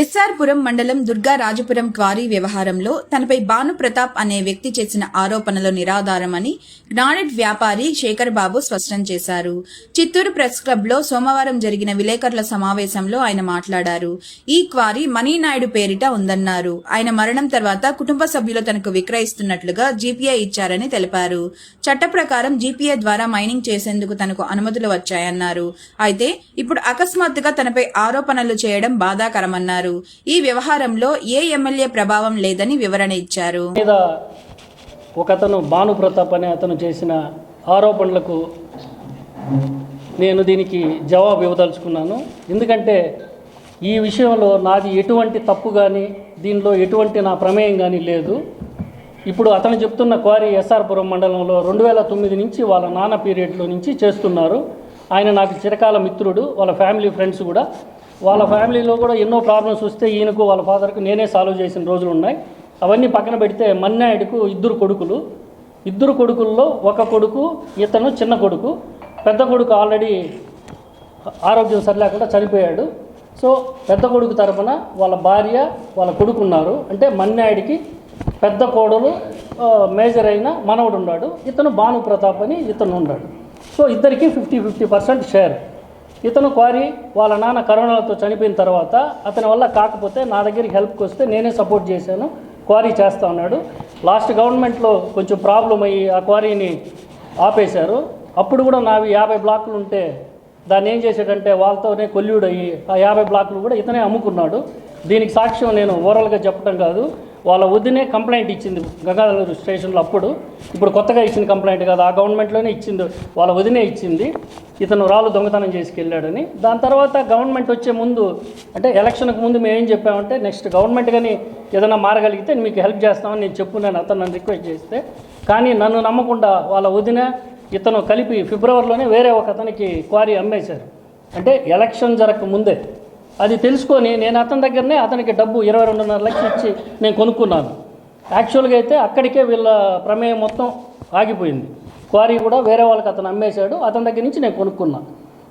ఎస్ఆర్పురం మండలం దుర్గారాజపురం క్వారీ వ్యవహారంలో తనపై భాను ప్రతాప్ అనే వ్యక్తి చేసిన ఆరోపణలు నిరాధారమని గ్నానెట్ వ్యాపారి శేఖర్ బాబు స్పష్టం చేశారు. చిత్తూరు ప్రెస్ క్లబ్లో సోమవారం జరిగిన విలేకరుల సమావేశంలో ఆయన మాట్లాడారు. ఈ క్వారీ మణినాయుడు పేరిట ఉందన్నారు. ఆయన మరణం తర్వాత కుటుంబ సభ్యులు తనకు విక్రయిస్తున్నట్లుగా జీపీఐ ఇచ్చారని తెలిపారు. చట్ట ప్రకారం జీపీఐ ద్వారా మైనింగ్ చేసేందుకు తనకు అనుమతులు వచ్చాయన్నారు. అయితే ఇప్పుడు అకస్మాత్తుగా తనపై ఆరోపణలు చేయడం బాధాకరమన్నారు. ఈ వ్యవహారంలో ఏ ఎమ్మెల్యే ప్రభావం లేదని వివరణ ఇచ్చారు. మీద ఒక అతను భాను ప్రతాప్ అనే అతను చేసిన ఆరోపణలకు నేను దీనికి జవాబు ఇవ్వదలుచుకున్నాను. ఎందుకంటే ఈ విషయంలో నాది ఎటువంటి తప్పు కానీ దీనిలో ఎటువంటి నా ప్రమేయం కానీ లేదు. ఇప్పుడు అతను చెప్తున్న క్వారీ ఎస్ఆర్పురం మండలంలో రెండు వేల తొమ్మిది నుంచి వాళ్ళ నాన్న పీరియడ్లో నుంచి చేస్తున్నారు. ఆయన నాకు చిరకాల మిత్రుడు వాళ్ళ ఫ్యామిలీ ఫ్రెండ్స్ కూడా. వాళ్ళ ఫ్యామిలీలో కూడా ఎన్నో ప్రాబ్లమ్స్ వస్తే ఈయనకు వాళ్ళ ఫాదర్కు నేనే సాల్వ్ చేసిన రోజులు ఉన్నాయి. అవన్నీ పక్కన పెడితే మన్నాయుడుకు ఇద్దరు కొడుకులు. ఇద్దరు కొడుకుల్లో ఒక కొడుకు ఇతను చిన్న కొడుకు. పెద్ద కొడుకు ఆల్రెడీ ఆరోగ్యం సరిలేకుండా చనిపోయాడు. సో పెద్ద కొడుకు తరపున వాళ్ళ భార్య వాళ్ళ కొడుకు ఉన్నారు అంటే మన్నాయుడికి పెద్ద కోడలు మేజర్ అయిన మనవడు ఉన్నాడు ఇతను భాను ప్రతాప్ అని ఇతను ఉన్నాడు. సో ఇద్దరికి ఫిఫ్టీ ఫిఫ్టీ పర్సెంట్ షేర్. ఇతను క్వారీ వాళ్ళ నాన్న కరోనాతో చనిపోయిన తర్వాత అతని వల్ల కాకపోతే నా దగ్గరికి హెల్ప్కి వస్తే నేనే సపోర్ట్ చేశాను క్వారీ చేస్తా ఉన్నాడు లాస్ట్ గవర్నమెంట్లో కొంచెం ప్రాబ్లం అయ్యి ఆ క్వారీని ఆపేశారు. అప్పుడు కూడా నావి యాభై బ్లాకులు ఉంటే దాన్ని ఏం చేశాడంటే వాళ్ళతోనే కొల్లుడయ్యి ఆ యాభై బ్లాకులు కూడా ఇతనే అమ్ముకున్నాడు. దీనికి సాక్ష్యం నేను ఓవరాల్గా చెప్పడం కాదు. వాళ్ళ వదినే కంప్లైంట్ ఇచ్చింది గంగాధర స్టేషన్లో అప్పుడు. ఇప్పుడు కొత్తగా ఇచ్చిన కంప్లైంట్ కాదు ఆ గవర్నమెంట్లోనే ఇచ్చింది వాళ్ళ వదినే ఇచ్చింది. ఇతను రాళ్ళు దొంగతనం చేసుకెళ్ళాడని. దాని తర్వాత గవర్నమెంట్ వచ్చే ముందు అంటే ఎలక్షన్కు ముందు మేము ఏం చెప్పామంటే నెక్స్ట్ గవర్నమెంట్ కానీ ఏదైనా మారగలిగితే మీకు హెల్ప్ చేస్తామని నేను చెప్పు నేను అతను నన్ను రిక్వెస్ట్ చేస్తే. కానీ నన్ను నమ్మకుండా వాళ్ళ వదిన ఇతను కలిపి ఫిబ్రవరిలోనే వేరే ఒక అతనికి క్వారీ అమ్మేశారు. అంటే ఎలక్షన్ జరగక ముందే. అది తెలుసుకొని నేను అతని దగ్గరనే అతనికి డబ్బు ఇరవై రెండున్నర లక్షలు ఇచ్చి నేను కొనుక్కున్నాను. యాక్చువల్గా అయితే అక్కడికే వీళ్ళ ప్రమేయం మొత్తం ఆగిపోయింది. క్వారీ కూడా వేరే వాళ్ళకి అతను అమ్మేశాడు. అతని దగ్గర నుంచి నేను కొనుక్కున్నాను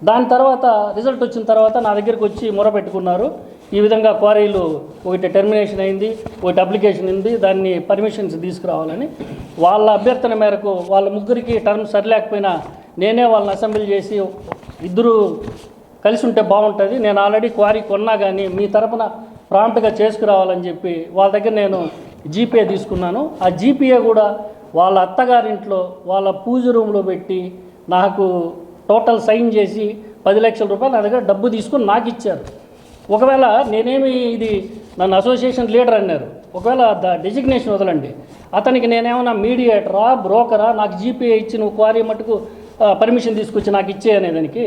దాని తర్వాత రిజల్ట్ వచ్చిన తర్వాత నా దగ్గరికి వచ్చి మొరపెట్టుకున్నారు. ఈ విధంగా క్వారీలు ఒకటి టెర్మినేషన్ అయింది ఒకటి అప్లికేషన్ ఉంది. దాన్ని పర్మిషన్స్ తీసుకురావాలని వాళ్ళ అభ్యర్థన మేరకు వాళ్ళ ముగ్గురికి టర్మ్ సరిలేకపోయినా నేనే వాళ్ళని అసెంబ్లీ చేసి ఇద్దరు కలిసి ఉంటే బాగుంటుంది. నేను ఆల్రెడీ క్వారీ కొన్నా కానీ మీ తరపున ప్రాంప్ట్గా చేసుకురావాలని చెప్పి వాళ్ళ దగ్గర నేను జీపే తీసుకున్నాను. ఆ జీపీఏ కూడా వాళ్ళ అత్తగారింట్లో వాళ్ళ పూజ రూమ్లో పెట్టి నాకు టోటల్ సైన్ చేసి పది లక్షల రూపాయలు నా దగ్గర డబ్బు తీసుకుని నాకు ఇచ్చారు. ఒకవేళ నేనేమి ఇది నన్ను అసోసియేషన్ లీడర్ అన్నారు. ఒకవేళ ద డెసిగ్నేషన్ వదలండి. అతనికి నేనేమన్నా మీడియేటరా బ్రోకరా నాకు జీపే ఇచ్చి నువ్వు క్వారీ మటుకు పర్మిషన్ తీసుకొచ్చి నాకు ఇచ్చే అనేదానికి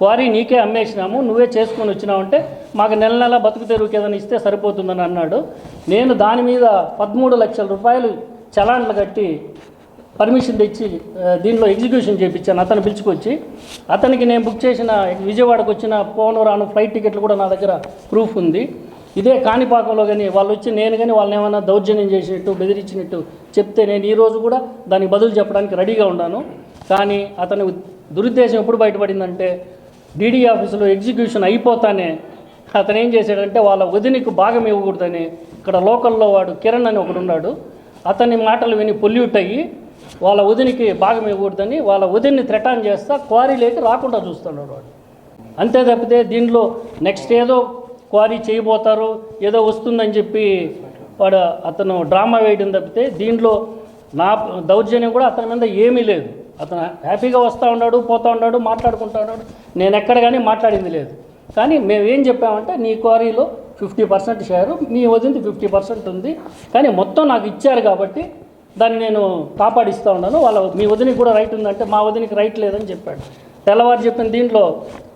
క్వారీ నీకే అమ్మేసినాము నువ్వే చేసుకొని వచ్చినావు అంటే మాకు నెల నెల బతుకు తెరువుకి ఏదైనా ఇస్తే సరిపోతుందని అన్నాడు. నేను దాని మీద పదమూడు లక్షల రూపాయలు చలాన్లు కట్టి పర్మిషన్ తెచ్చి దీనిలో ఎగ్జిక్యూషన్ చేయించాను అతను పిలుచుకొచ్చి. అతనికి నేను బుక్ చేసిన విజయవాడకు వచ్చిన పోను రాను ఫ్లైట్ టికెట్లు కూడా నా దగ్గర ప్రూఫ్ ఉంది. ఇదే కాణిపాకంలో కానీ వాళ్ళు వచ్చి నేను కానీ వాళ్ళని ఏమైనా దౌర్జన్యం చేసినట్టు బెదిరించినట్టు చెప్తే నేను ఈ రోజు కూడా దానికి బదులు చెప్పడానికి రెడీగా ఉన్నాను. కానీ అతని దురుద్దేశం ఎప్పుడు బయటపడిందంటే డీడీ ఆఫీసులో ఎగ్జిక్యూషన్ అయిపోతానే. అతను ఏం చేశాడంటే వాళ్ళ వదినికి భాగం ఇవ్వకూడదని ఇక్కడ లోకల్లో వాడు కిరణ్ అని ఒకడు ఉన్నాడు. అతని మాటలు విని పొల్యూట్ అయ్యి వాళ్ళ వదినికి భాగం ఇవ్వకూడదని వాళ్ళ వదిన్ని థ్రెటాన్ చేస్తా క్వారీలోకి రాకుండా చూస్తున్నాడు వాడు. అంతే తప్పితే దీనిలో నెక్స్ట్ ఏదో క్వారీ చేయబోతారు ఏదో వస్తుందని చెప్పి వాడు అతను డ్రామా వేయడం తప్పితే దీంట్లో నా దౌర్జన్యం కూడా అతని మీద ఏమీ లేదు. అతను హ్యాపీగా వస్తూ ఉన్నాడు పోతూ ఉన్నాడు మాట్లాడుకుంటూ ఉన్నాడు. నేను ఎక్కడ కానీ మాట్లాడింది లేదు. కానీ మేము ఏం చెప్పామంటే నీ క్వారీలో ఫిఫ్టీ పర్సెంట్ షేరు మీ వదింది ఫిఫ్టీ పర్సెంట్ ఉంది. కానీ మొత్తం నాకు ఇచ్చారు కాబట్టి దాన్ని నేను కాపాడిస్తూ ఉన్నాను. వాళ్ళ మీ వదినికి కూడా రైట్ ఉందంటే మా వదినికి రైట్ లేదని చెప్పాడు. తెల్లవారు చెప్పిన దీంట్లో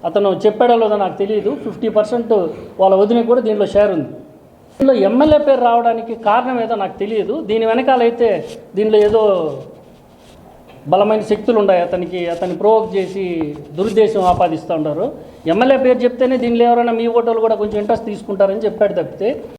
అతను చెప్పాడో లేదో నాకు తెలియదు ఫిఫ్టీ పర్సెంట్ వాళ్ళ వదినకి కూడా దీంట్లో షేర్ ఉంది. దీనిలో ఎమ్మెల్యే పేరు రావడానికి కారణం ఏదో నాకు తెలియదు దీని వెనకాలైతే దీనిలో ఏదో బలమైన శక్తులు ఉన్నాయి అతనికి అతన్ని ప్రోవోక్ చేసి దురుద్దేశం ఆపాదిస్తూ ఉంటారు. ఎమ్మెల్యే పేరు చెప్తేనే దీనిలో ఎవరైనా మీ ఓటర్లు కూడా కొంచెం ఇంట్రెస్ట్ తీసుకుంటారని చెప్పాడు తప్పితే